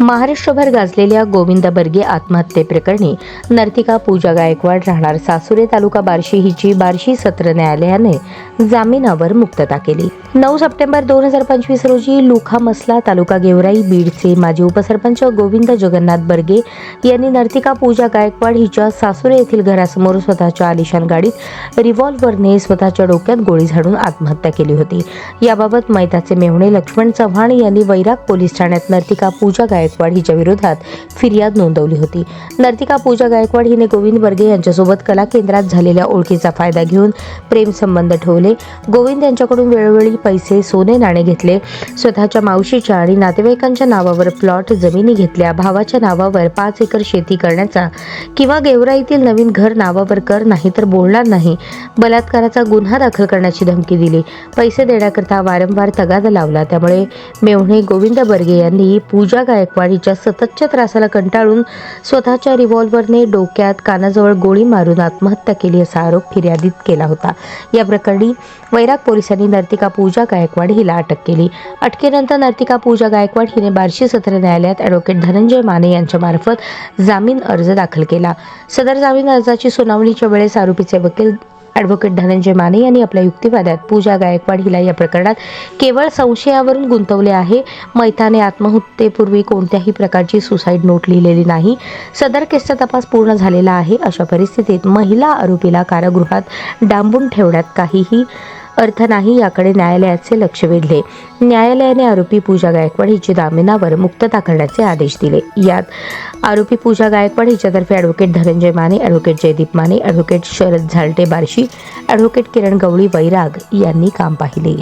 महाराष्ट्रभर गाजलेल्या गोविंद बर्गे आत्महत्येप्रकरणी नर्तिका पूजा गायकवाड राहणार सासुरे तालुका बार्शी हिची बार्शी सत्र न्यायालयाने जामिनावर मुक्तता केली. नऊ सप्टेंबर दोन हजार पंचवीस रोजी लुखा मसला तालुका गेवराई बीडचे माजी उपसरपंच गोविंद जगन्नाथ बर्गे यांनी नर्तिका पूजा गायकवाड हिच्या सासुरे येथील घरासमोर स्वतःच्या आलिशान गाडीत रिव्हॉल्व्हरने स्वतःच्या डोक्यात गोळी झाडून आत्महत्या केली होती. याबाबत मैताचे मेहुणे लक्ष्मण चव्हाण यांनी वैराग पोलीस ठाण्यात नर्तिका पूजा गायकवाड हिच्या विरोधात फिर्याद नोंदवली होती. नर्तिका पूजा गायकवाड हिने गोविंद बर्गे यांच्यासोबत कला केंद्रात झालेल्या ओळखीचा फायदा घेऊन प्रेमसंबंध ठेवले. गोविंद यांच्याकडून वेळोवेळी पैसे सोने नाणे घेतले. स्वतःच्या मावशीच्या आणि नातेवाईकांच्या नावावर प्लॉट जमिनी घेतल्या. भावाच्या नावावर पाच एकर शेती करण्याचा किंवा गेवराईतील नवीन घर नावावर कर नाही तर बोलणार नाही. बलात्काराचा गुन्हा दाखल करण्याची धमकी दिली. पैसे देण्याकरता वारंवार तगादा लावला. त्यामुळे मेवणे गोविंद बर्गे यांनी पूजा गायकवाड वाढीच्या सततच्या त्रासाला कंटाळून स्वतःच्या रिव्हॉल्व्हरने डोक्यात कानाजवळ गोळी मारून आत्महत्या केली असा आरोप फिर्यादीत केला होता. या प्रकरणी वैराग पोलिसांनी नर्तिका पूजा गायकवाड हिला अटक केली. अटकेनंतर नर्तिका पूजा गायकवाड हिने बार्शी सत्र न्यायालयात ॲडव्होकेट धनंजय माने यांच्यामार्फत जामीन अर्ज दाखल केला. सदर जामीन अर्जाची सुनावणीच्या वेळेस आरोपीचे वकील ॲडव्होकेट धनंजय माने यांनी आपल्या युक्तिवादात पूजा गायकवाड हिला या प्रकरणात केवळ संशयावरून गुंतवले आहे. मैताने आत्महत्येपूर्वी कोणत्याही प्रकारची सुसाईड नोट लिहिलेली नाही. सदर केसचा तपास पूर्ण झालेला आहे. अशा परिस्थितीत महिला आरोपीला कारागृहात डांबून ठेवण्यात काहीही अर्थ नाही याकडे न्यायालयाचे लक्ष वेधले. न्यायालयाने आरोपी पूजा गायकवाड हिची जामिनावर मुक्तता करण्याचे आदेश दिले. यात आरोपी पूजा Gaikwad हिच्यातर्फे advocate Dhananjay Mane advocate Jaydeep Mane advocate Sharad Zalte Barshi advocate Kiran Gawali Vairag यांनी काम पाहिले.